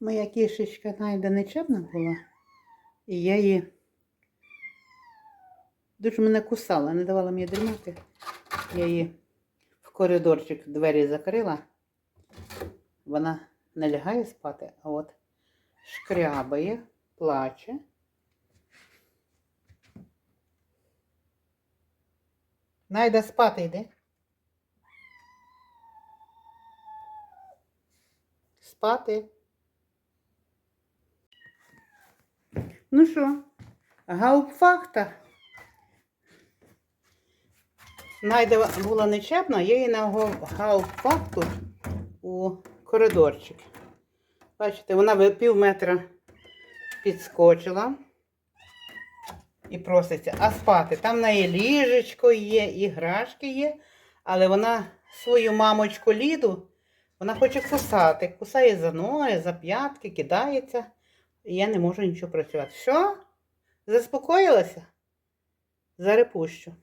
Моя кішечка найда нечемна була. І я її дуже мене кусала, не давала мені дрімати. Я її в коридорчик двері закрила. Вона не лягає спати, а от шкрябає, плаче. Найда спати йде. Спати. Ну що, гаупфахта. Найда була нечепна, я її на гау- гаупфахту у коридорчик. Бачите, вона пів метра підскочила і проситься, а спати. Там в неї ліжечко є, іграшки є, але вона свою мамочку Ліду, вона хоче кусати. Кусає за ноги, за п'ятки, кидається. І я не можу нічого працювати. Що? Заспокоїлася? Зарепущу.